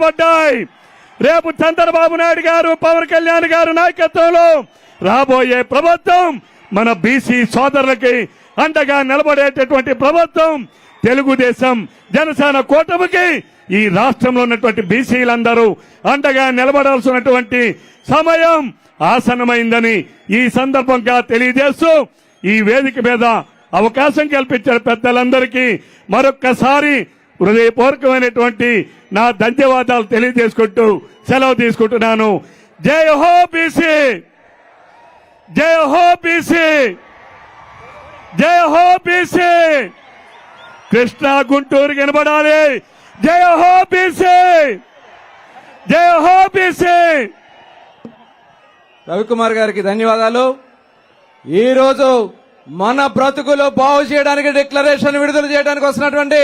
నిలబడ్డాయి రేపు చంద్రబాబు నాయుడు గారు పవన్ కళ్యాణ్ గారు నాయకత్వంలో రాబోయే ప్రభుత్వం మన బీసీ సోదరులకి అండగా నిలబడేటటువంటి ప్రభుత్వం తెలుగుదేశం జనసేన కూటమికి ఈ రాష్ట్రంలో ఉన్నటువంటి బీసీలందరూ అండగా నిలబడాల్సినటువంటి సమయం ఆసనమైందని ఈ సందర్భంగా తెలియజేస్తూ ఈ వేదిక మీద అవకాశం కల్పించిన పెద్దలందరికీ మరొక్కసారి హృదయపూర్వకమైనటువంటి నా ధన్యవాదాలు తెలియజేసుకుంటూ సెలవు తీసుకుంటున్నాను. జై హో బీసీ! జై హో బీసీ! జై హో బీసీ! కృష్ణా గుంటూరు కనబడాలి. జై హో బీసీ! జై హో బీసీ! రవికుమార్ గారికి ధన్యవాదాలు. ఈరోజు మన బ్రతుకులు బాగు చేయడానికి డిక్లరేషన్ విడుదల చేయడానికి వస్తున్నటువంటి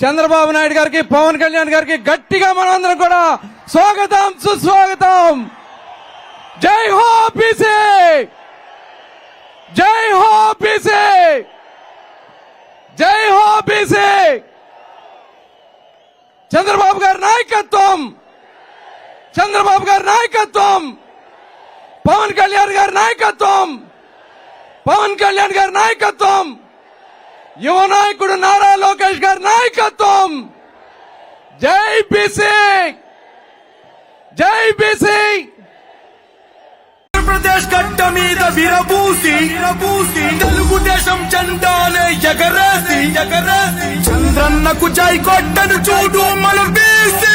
చంద్రబాబు నాయుడు గారికి పవన్ కళ్యాణ్ గారికి గట్టిగా మనందరం కూడా స్వాగతం సుస్వాగతం. జై హో బీసీ జై హో బీసీ జై హో బీసీ చంద్రబాబు గారి నాయకత్వం! చంద్రబాబు గారి నాయకత్వం! పవన్ కళ్యాణ్ గారి నాయకత్వం! పవన్ కళ్యాణ్ గారి నాయకత్వం! యువ నాయకుడు నారా లోకేష్ గారి నాయకత్వం! జై బీసీ జై బీసీ ఆంధ్రప్రదేశ్ కట్ట మీద విరబూసి విరబూసి తెలుగుదేశం చందానే ఎగరేసి ఎగరేసి చంద్రన్నకు జై కొట్టను చూడు మన బీసీ!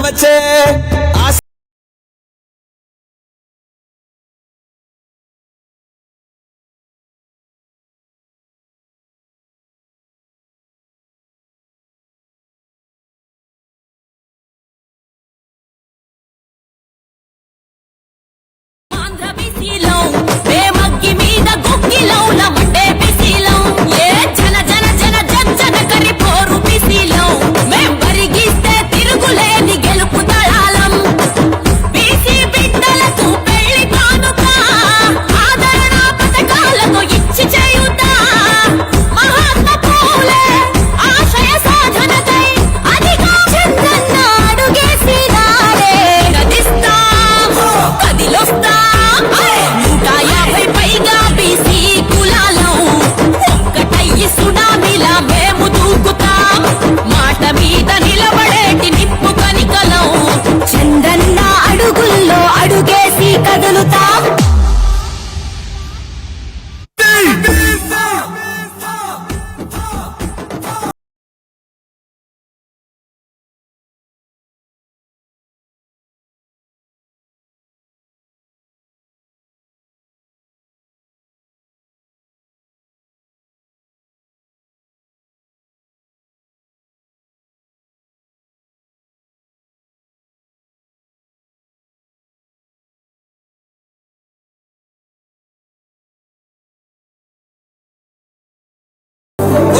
ever take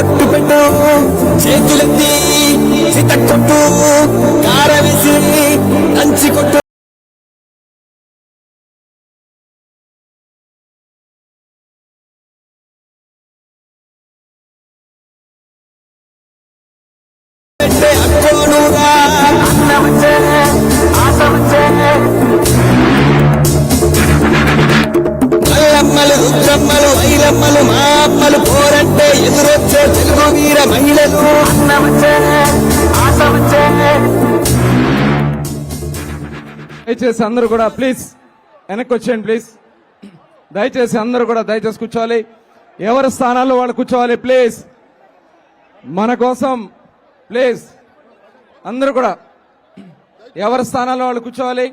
ఒట్టు పెట్టు చేతులెత్తి చిత కొట్టు కార వేసి కొట్టు. పెట్టే మల్లమ్మలు రుద్రమ్మలు వైరమ్మలు మా ఎదురొచ్చే తెలుగు వీర మహిళలు దయచేసి అందరూ కూడా ప్లీజ్ వెనక్కి వచ్చేయండి ప్లీజ్. దయచేసి అందరూ కూడా దయచేసి కూర్చోవాలి. ఎవరి స్థానాల్లో వాళ్ళు కూర్చోవాలి ప్లీజ్. మన కోసం ప్లీజ్. అందరూ కూడా ఎవరి స్థానాల్లో వాళ్ళు కూర్చోవాలి?